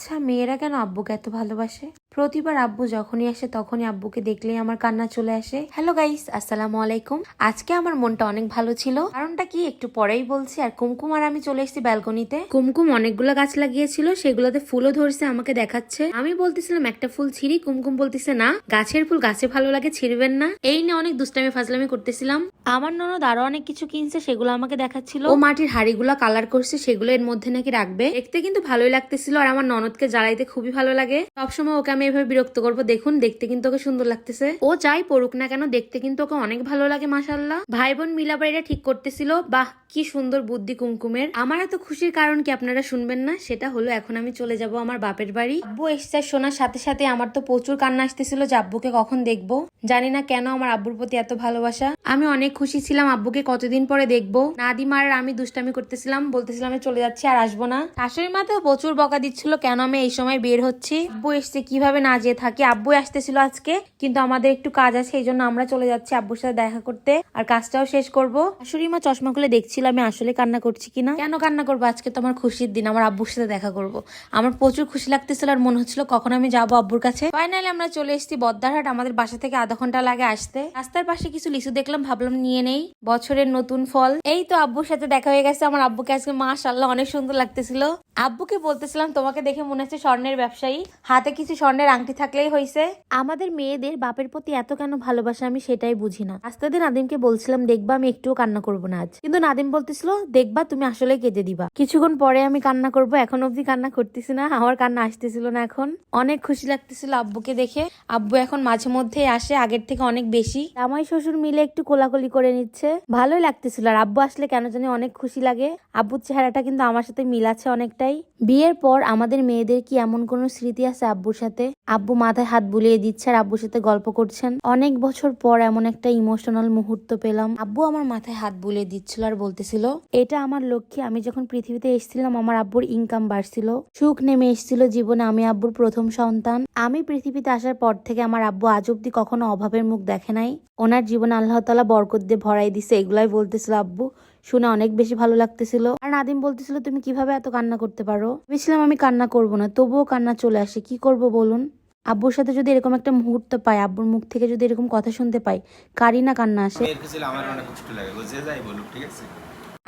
আচ্ছা মেয়েরা কেন আব্বুকে এত ভালোবাসে? প্রতিবার আব্বু যখনই আসে তখনই আব্বুকে দেখলেই আমার কান্না চলে আসে। হ্যালো গাইস আসসালামু আলাইকুম। আজকে আমার মনটা অনেক ভালো ছিল। কারণটা কি? একটু পরেই বলছি। আর কুমকুম আর আমি চলে এসেছি ব্যালকনিতে। কুমকুম অনেকগুলো গাছ লাগিয়েছিল, সেগুলোতে ফুলও ধরছে, আমাকে দেখাচ্ছে। আমি বলতেছিলাম, একটা ফুল ছিঁড়ি, কুমকুম বলতেছে, না, গাছের ফুল গাছে ভালো লাগে, ছিঁড়বেন না। এই নিয়ে অনেক দুষ্টামি, ফাজলামি করতেছিলাম। আমার ননদ আরও অনেক কিছু কিনছে, সেগুলো আমাকে দেখাচ্ছিল। ও মাটির হাড়িগুলো কালার করছে, সেগুলো এর মধ্যে নাকি রাখবে। দেখতে কিন্তু ভালোই লাগতেছিল। আর আমার ননদকে জ্বালাইতে খুবই ভালো লাগে। সবসময় ওকে আমি এভাবে বিরক্ত করব। দেখুন, দেখতে কিন্তু ওকে সুন্দর লাগতেছে। ও যাই পড়ুক না কেন, দেখতে কিন্তু ওকে অনেক ভালো লাগে মাসাল্লাহ ভাই বোন মিলাবার এটা ঠিক করতেছিল। বাহ, কি সুন্দর বুদ্ধি কুমকুমের। আমার এত খুশির কারণ কি আপনারা শুনবেন না? সেটা হলো, এখন আমি চলে যাব আমার বাপের বাড়ি। আব্বু এসছে শোনার সাথে সাথে আমার তো প্রচুর কান্না আসতেছিল যে আব্বুকে কখন দেখব। জানি না কেন আমার আব্বুর প্রতি এত ভালোবাসা। আমি অনেক খুশি ছিলাম আব্বুকে কতদিন পরে দেখব। নাদিমার আমি দুষ্টামি করতেছিলাম, বলতেছিলাম চলে যাচ্ছি আর আসব না। শাশুড়ি মাতেও প্রচুর বকা দিচ্ছিল, কেন আমি এই সময় বের হচ্ছি। আব্বু এসছে, কীভাবে না যেয়ে থাকি? আব্বু আসতেছিল আজকে, কিন্তু আমাদের একটু কাজ আছে, এই জন্য আমরা চলে যাচ্ছি আব্বুর সাথে দেখা করতে। আর কাজটাও শেষ করব। শাশুড়ি মা চশমা খুলে দেখছিল আমি আসলে কান্না করছি কিনা। কেন কান্না করব? আজকে তো আমার খুশির দিন, আমার আব্বুর সাথে দেখা করব। আমার প্রচুর খুশি লাগতেছিল আর মনে হচ্ছিল কখন আমি যাব আব্বুর কাছে। ফাইনালি আমরা চলে এসেছি বদ্দারহাট আমাদের বাসা থেকে আধা ঘণ্টা লাগে আসতে। রাস্তার পাশে কিছু লিচু দেখলাম, ভাবলাম নিয়ে নেই। বছরের নতুন ফল। এই তো আব্বুর সাথে দেখা হয়ে গেছে, আমার আব্বুকে আজকে মাশাল্লাহ অনেক সুন্দর লাগতেছিল। আব্বুকে বলতেছিলাম, তোমাকে দেখে মনে হচ্ছে স্বর্ণের ব্যবসায়ী। হাতে কিছু স্বর্ণের আংটি থাকলেই হয়েছে আমাদের মেয়েদের বাপের প্রতি এত কেন ভালোবাসা আমি সেটাই বুঝি না। আস্তে নাদিমকে বলছিলাম, দেখবা আমি একটুও কান্না করব না আজ। কিন্তু নাদিম বলতেছিল, দেখবা তুমি আসলে কেঁদে দিবা। কিছুক্ষণ পরে আমি কান্না করব, এখন অব্দি কান্না করতেছি না, আমার কান্না আসতেছিল না এখন। অনেক খুশি লাগতেছিল আব্বুকে দেখে। আব্বু এখন মাঝে মধ্যে আসে, আগের থেকে অনেক বেশি। জামাই শ্বশুর মিলে একটু কোলাকুলি করে নিচ্ছে। ভালোই লাগতেছিল, আর আব্বু আসলে কেন জানি অনেক খুশি লাগে। আব্বুর চেহারাটা কিন্তু আমার সাথে মিল আছে অনেকটাই। বিয়ের পর আমাদের মেয়েদের কি এমন কোনো স্মৃতি আছে আব্বুর সাথে? আব্বু মাথায় হাত বুলিয়ে দিচ্ছে আর আব্বুর সাথে গল্প করছেন। অনেক বছর পর এমন একটা ইমোশনাল মুহূর্ত পেলাম। আব্বু আমার মাথায় হাত বুলিয়ে দিচ্ছিল আর বলতেছিল, এটা আমার লক্ষ্যে আমি যখন পৃথিবীতে এসেছিলাম, আমার আব্বুর ইনকাম বাড়ছিল। সুখ নেমে এসেছিল জীবনে আমি আব্বুর প্রথম সন্তান। আমি পৃথিবীতে আসার পর থেকে আমার আব্বু আজ অব্দি কখনো অভাবের মুখ দেখে নাই। ওনার জীবন আল্লাহ তালা বরকত দিয়ে ভরাই দিছে। এগুলাই বলতেছিল আব্বু। শুনে অনেক বেশি ভালো লাগতেছিল। আর নাদিম বলতেছিল, তুমি কীভাবে এত কান্না করতে পারো? ভেবেছিলাম আমি কান্না করব না, তবুও কান্না চলে আসে। কি করব বলুন? আব্বুর সাথে যদি এরকম একটা মুহূর্ত পাই, আব্বুর মুখ থেকে যদি এরকম কথা শুনতে পাই কারি না কান্না আসে। আমার অনেক কষ্ট লাগে বুঝে যাই ঠিক আছে?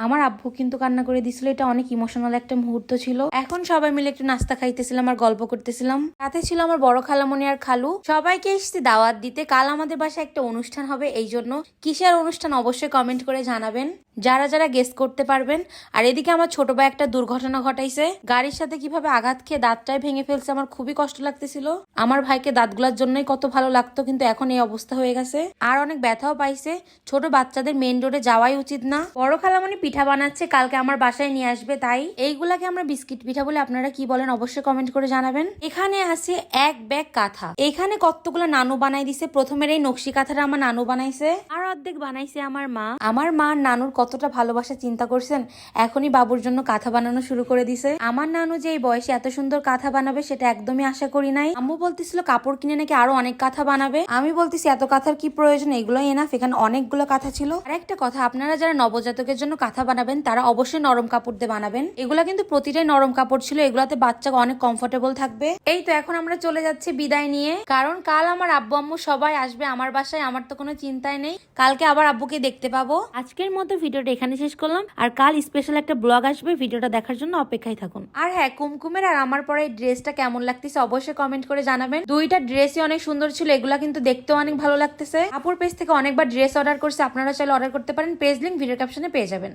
আমার আব্বু কিন্তু কান্না করে দিছিল, এটা অনেক ইমোশনাল একটা মুহূর্ত ছিল। এখন সবাই মিলে একটু নাস্তা খাইতেছিলাম আর গল্প করতেছিলাম। সাথে ছিল আমার বড় খালামণি আর খালু। সবাইকে এসেছি দাওয়াত দিতে। কাল আমাদের বাসায় একটা অনুষ্ঠান হবে, এই জন্য কিসের অনুষ্ঠান অবশ্যই কমেন্ট করে জানাবেন। যারা যারা গেস্ট করতে পারবেন। আর এদিকে আমার ছোট ভাই একটা দুর্ঘটনা ঘটাইছে। গাড়ির সাথে কীভাবে আঘাত খেয়ে দাঁতটাই ভেঙে ফেলছে, আমার খুবই কষ্ট লাগতেছিল। আমার ভাইকে দাঁতগুলার জন্যই কত ভালো লাগতো, কিন্তু এখন এই অবস্থা হয়ে গেছে। আর অনেক ব্যথাও পাইছে। ছোট বাচ্চাদের মেন রোডে যাওয়াই উচিত না। বড় খালামণি পিঠা বানাচ্ছে, কালকে আমার বাসায় নিয়ে আসবে, তাই? এইগুলাকে আমরা বিস্কিট পিঠা বলে আপনারা কি বলেন অবশ্যই কমেন্ট করে জানাবেন। এখানে আছে এক ব্যাগ কাঁথা। এখানে কতগুলো নানু বানাই দিছে? প্রথমের এই নকশি কাঁথাটা আমার নানু বানাইছে। আর অর্ধেক বানাইছে আমার মা। আমার মা নানুর কতটা ভালোবাসা চিন্তা করছেন, এখনই বাবুর জন্য কাঁথা বানানো শুরু করে দিছে। আমার নানু যে এই বয়সে এত সুন্দর কাঁথা বানাবে, সেটা একদমই আশা করি নাই। আম্মু বলতেছিল, কাপড় কিনে নাকি আরও অনেক কাঁথা বানাবে? আমি বলতেছি, এত কাঁথার কি প্রয়োজন? এগুলো এনাফ এখানে অনেকগুলো কাঁথা ছিল। আর একটা কথা, আপনারা যারা নবজাতকের জন্য কাঁথা বানাবেন তারা অবশ্যই নরম কাপড় দিয়ে বানাবেন। এগুলা কিন্তু প্রতিটাই নরম কাপড় ছিল এগুলাতে বাচ্চা অনেক কমফোর্টেবল থাকবে। এই তো এখন আমরা চলে যাচ্ছি বিদায় নিয়ে কারণ কাল আমার আব্বু আম্মু সবাই আসবে আমার বাসায় আমার তো কোনো চিন্তাই নেই। কালকে আবার আব্বুকে দেখতে পাবো। আজকের মতো ভিডিওটা এখানে শেষ করলাম আর কাল স্পেশাল একটা ব্লগ আসবে ভিডিওটা দেখার জন্য অপেক্ষায় থাকুন। আর হ্যাঁ কুমকুমের আর আমার পরে এই ড্রেসটা কেমন লাগতেছে অবশ্যই কমেন্ট করে জানাবেন। দুইটা ড্রেসই অনেক সুন্দর ছিল এগুলা কিন্তু দেখতেও অনেক ভালো লাগতেছে। আপুর পেজ থেকে অনেকবার ড্রেস অর্ডার করছে আপনারা চাইলে অর্ডার করতে পারেন পেজ লিঙ্ক ভিডিও ক্যাপশনে পেয়ে যাবেন।